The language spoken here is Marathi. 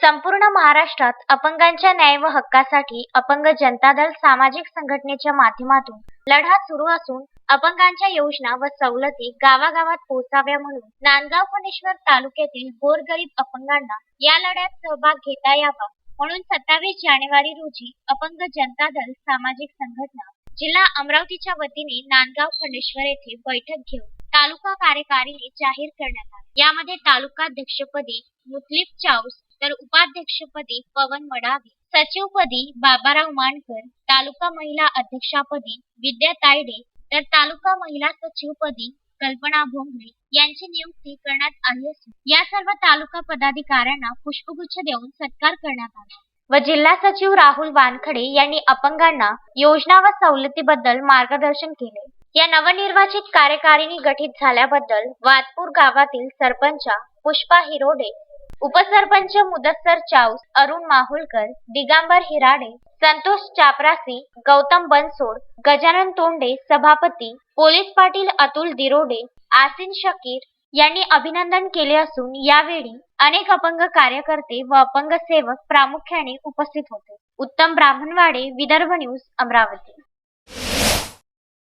संपूर्ण महाराष्ट्रात अपंगांच्या न्याय व हक्कासाठी अपंग जनता दल सामाजिक संघटनेच्या माध्यमातून लढा सुरू असून अपंगांच्या योजना व सवलती गावागावात पोहोचाव्या म्हणून नांदगाव फणेश्वर तालुक्यातील गोरगरीब अपंगांना या लढ्यात सहभाग घेता यावा म्हणून सत्तावीस जानेवारी रोजी अपंग जनता दल सामाजिक संघटना जिल्हा अमरावतीच्या वतीने नांदगाव फणेश्वर येथे बैठक घेऊन तालुका कार्यकारिणी जाहीर करण्यात आली. यामध्ये तालुकाध्यक्षपदी मुतलिफ चाऊस तर उपाध्यक्षपदी पवन मडावी सचिवपदी बाबाराव मानकर तालुका महिला अध्यक्षापदी विद्या तायडे तर तालुका महिला सचिवपदी कल्पना भोंगले यांची नियुक्ती करण्यात आली असून या सर्व तालुका पदाधिकाऱ्यांना पुष्पगुच्छ देऊन सत्कार करण्यात आला. व जिल्हा सचिव राहुल वानखडे यांनी अपंगांना योजना व सवलतीबद्दल मार्गदर्शन केले. या नवनिर्वाचित कार्यकारिणी गठीत झाल्याबद्दल वातपूर गावातील सरपंच पुष्पा हिरोडे उपसरपंच मुदस्सर चाऊस अरुण माहुलकर दिगांबर हिराडे संतोष चापरासी गौतम बनसोड गजानन तोंडे सभापती पोलीस पाटील अतुल दिरोडे आसिन शकीर यांनी अभिनंदन केले असून यावेळी अनेक अपंग कार्यकर्ते व अपंग सेवक प्रामुख्याने उपस्थित होते. उत्तम ब्राह्मणवाडे विदर्भ न्यूज अमरावती.